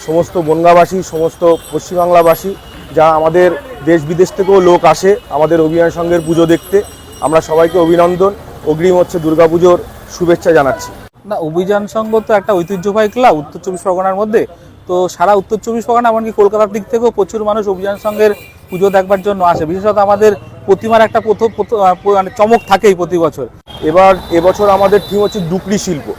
সমস্ত বনগাবাসী সমস্ত পশ্চিমবাংলাবাসী যা আমাদের দেশ বিদেশ থেকেও লোক আসে আমাদের অভিযান সংঘের পুজো দেখতে আমরা সবাইকে অভিনন্দন। অগ্রিম হচ্ছে দুর্গাপুজোর শুভেচ্ছা জানাচ্ছি। না অভিযান সংঘ তো একটা ঐতিহ্যবাহী ক্লাব উত্তর চব্বিশ পরগনার মধ্যে। তো সারা উত্তর চব্বিশ পরগনা এমনকি কলকাতার দিক থেকেও প্রচুর মানুষ অভিযান সংঘের পুজো দেখবার জন্য আসে। বিশেষত আমাদের প্রতিমার একটা প্রথম প্রথম- মানে চমক থাকেই প্রতি বছর। এবার এবছর আমাদের থিম হচ্ছে ডুকরি শিল্প।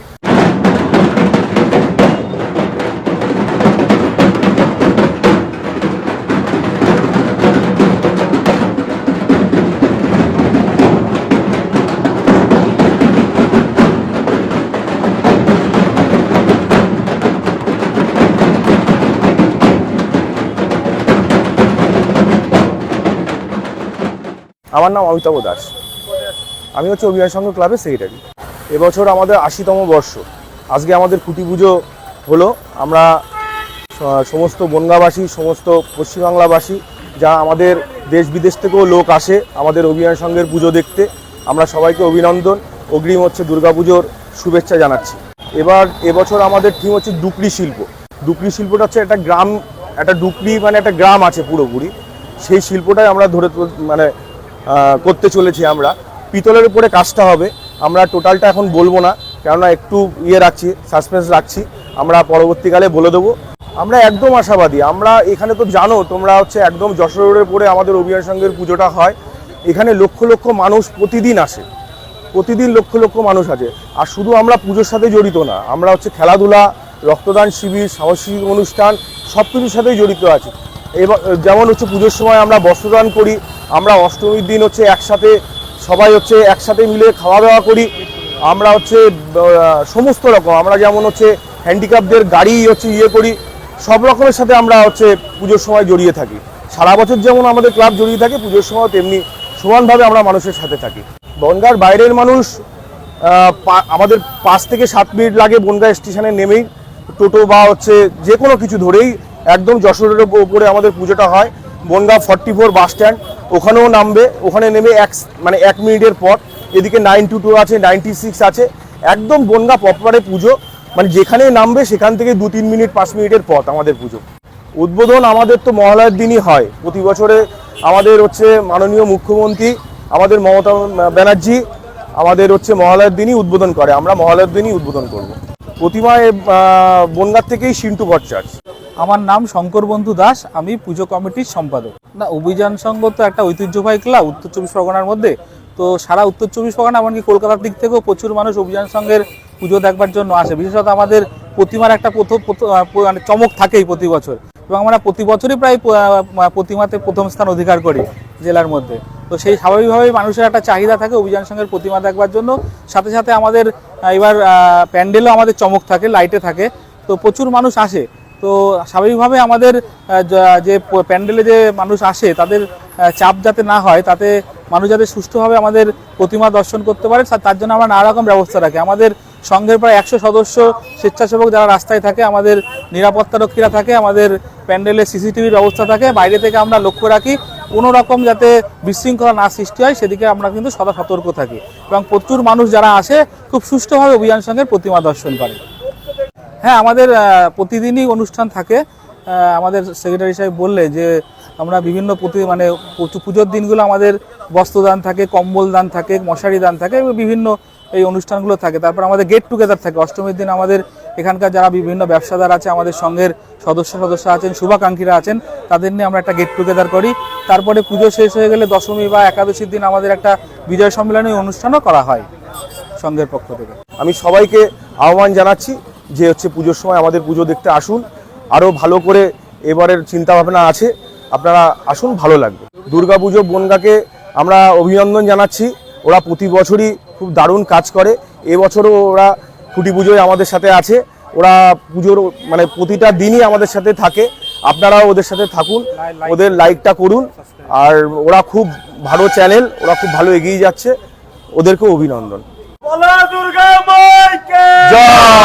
আমার নাম অমিতাভ দাস। আমি হচ্ছে অভিনয় সংঘ ক্লাবের সেক্রেটারি এবছর আমাদের আশিতম বর্ষ। আজকে আমাদের খুঁটি পুজো হলো। আমরা সমস্ত বনগাবাসী সমস্ত পশ্চিমবাংলাবাসী, যা আমাদের দেশ বিদেশ থেকেও লোক আসে আমাদের অভিনয় সংঘের পুজো দেখতে, আমরা সবাইকে অভিনন্দন। অগ্রিম হচ্ছে দুর্গাপুজোর শুভেচ্ছা জানাচ্ছি। এবার, এবছর আমাদের থিম হচ্ছে ডুকরি শিল্প। ডুকরি শিল্পটা হচ্ছে একটা গ্রাম, একটা ডুকরি মানে একটা গ্রাম আছে পুরোপুরি। সেই শিল্পটাই আমরা ধরে মানে করতে চলেছি আমরা। পিতলের উপরে কাজটা হবে। আমরা টোটালটা এখন বলব না, কেননা একটু ইয়ে রাখছি সাসপেন্স রাখছি। আমরা পরবর্তীকালে বলে দেবো। আমরা একদম আশাবাদী। আমরা এখানে তো জানো, তোমরা হচ্ছে একদম যশোর রোডের পরে আমাদের অভিযান সংঘের পুজোটা হয়। এখানে লক্ষ লক্ষ মানুষ প্রতিদিন আসে। প্রতিদিন লক্ষ লক্ষ মানুষ আছে আর শুধু আমরা পুজোর সাথে জড়িত না, আমরা হচ্ছে খেলাধুলা, রক্তদান শিবির, সাংস্কৃতিক অনুষ্ঠান সব কিছুর সাথেই জড়িত আছি। এবার, যেমন হচ্ছে পুজোর সময় আমরা বস্ত্রদান করি আমরা অষ্টমীর দিন হচ্ছে একসাথে, সবাই হচ্ছে একসাথে মিলে খাওয়া দাওয়া করি। আমরা হচ্ছে সমস্ত রকম, আমরা যেমন হচ্ছে হ্যান্ডিক্যাপদের গাড়ি হচ্ছে ইয়ে করি, সব রকমের সাথে আমরা হচ্ছে পুজোর সময় জড়িয়ে থাকি। সারা বছর যেমন আমাদের ক্লাব জড়িয়ে থাকে, পুজোর সময় তেমনি সমানভাবে আমরা মানুষের সাথে থাকি। বনগার বাইরের মানুষ আমাদের পাঁচ থেকে সাত মিনিট লাগে বনগা স্টেশনে নেমেই। টোটো বা হচ্ছে যে কোনো কিছু ধরেই একদম যশোরের ওপ- ওপরে আমাদের পুজোটা হয়। Bongaon forty four bus stand. ওখানেও নামবে ওখানে নেমে এক মানে এক মিনিটের পর এদিকে নাইন টু টু আছে নাইনটি সিক্স আছে একদম বনগা পপরে পুজো মানে যেখানে নামবে সেখান থেকে দু তিন মিনিট পাঁচ মিনিটের পথ আমাদের পুজো। উদ্বোধন আমাদের তো মহালয়ার দিনই হয় প্রতি বছরে আমাদের হচ্ছে মাননীয় মুখ্যমন্ত্রী আমাদের মমতা ব্যানার্জি আমাদের হচ্ছে মহালয়ার দিনই উদ্বোধন করে আমরা মহালয়ার দিনই উদ্বোধন করব। প্রতিমায় আহ, বনগাঁ থেকেই সিন্টু ভট্টাচার্য। আমার নাম শঙ্কর বন্ধু দাস, আমি পুজো কমিটির সম্পাদক। না অভিযান সংঘ তো একটা ঐতিহ্যবাহী ক্লাব উত্তর চব্বিশ পরগনার মধ্যে। তো সারা উত্তর চব্বিশ পরগনা, এমনকি কলকাতার দিক থেকেও প্রচুর মানুষ অভিযান সংঘের পুজো দেখবার জন্য আসে। বিশেষত আমাদের প্রতিমার একটা প্রথম মানে চমক থাকেই প্রতি বছর। এবং আমরা প্রতি বছরই প্রায় প্রতিমাতে প্রথম স্থান অধিকার করি জেলার মধ্যে। তো সেই স্বাভাবিকভাবেই মানুষের একটা চাহিদা থাকে অভিযান সংঘের প্রতিমা দেখবার জন্য। সাথে সাথে আমাদের এবার প্যান্ডেলও আমাদের চমক থাকে, লাইটে থাকে। তো প্রচুর মানুষ আসে। তো স্বাভাবিকভাবে আমাদের যে প্যান্ডেলে যে মানুষ আসে, তাদের চাপ যাতে না হয়, তাতে মানুষ যাতে সুষ্ঠুভাবে আমাদের প্রতিমা দর্শন করতে পারে তার জন্য আমরা নানা রকম ব্যবস্থা রাখি। আমাদের সঙ্গের প্রায় একশো সদস্য স্বেচ্ছাসেবক যারা রাস্তায় থাকে, আমাদের নিরাপত্তারক্ষীরা থাকে, আমাদের প্যান্ডেলে সিসিটিভির ব্যবস্থা থাকে, বাইরে থেকে আমরা লক্ষ্য রাখি, কোনো রকম যাতে বিশৃঙ্খলা না সৃষ্টি হয়, সেদিকে আমরা কিন্তু সদা সতর্ক থাকি। এবং প্রচুর মানুষ যারা আসে, খুব সুষ্ঠুভাবে অভিযান সঙ্গে প্রতিমা দর্শন করে। হ্যাঁ আমাদের প্রতিদিনই অনুষ্ঠান থাকে। আমাদের সেক্রেটারি সাহেব বললে যে, আমরা বিভিন্ন প্রতি মানে পুজোর দিনগুলো আমাদের বস্ত্রদান থাকে কম্বল দান থাকে মশারি দান থাকে বিভিন্ন এই অনুষ্ঠানগুলো থাকে। তারপর আমাদের গেট টুগেদার থাকে। অষ্টমীর দিন আমাদের এখানকার যারা বিভিন্ন ব্যবসাদার আছে, আমাদের সঙ্গের সদস্য সদস্য আছেন, শুভাকাঙ্ক্ষীরা আছেন, তাদের নিয়ে আমরা একটা গেট টুগেদার করি। তারপরে পুজো শেষ হয়ে গেলে দশমী বা একাদশীর দিন আমাদের একটা বিজয় সম্মেলনী অনুষ্ঠানও করা হয় সংঘের পক্ষ থেকে। আমি সবাইকে আহ্বান জানাচ্ছি যে হচ্ছে পুজোর সময় আমাদের পুজো দেখতে আসুন। আরও ভালো করে এবারের চিন্তা ভাবনা আছে। আপনারা আসুন ভালো লাগবে। দুর্গাপুজো বনগাকে আমরা অভিনন্দন জানাচ্ছি। ওরা প্রতি বছরই খুব দারুণ কাজ করে। এবছরও ওরা খুঁটি পুজোয় আমাদের সাথে আছে। ওরা পুজোর মানে প্রতিটা দিনই আমাদের সাথে থাকে। আপনারাও ওদের সাথে থাকুন। ওদের লাইকটা করুন। আর ওরা খুব ভালো চ্যানেল। ওরা খুব ভালো এগিয়ে যাচ্ছে। ওদেরকেও অভিনন্দন। দুর্গা জয়!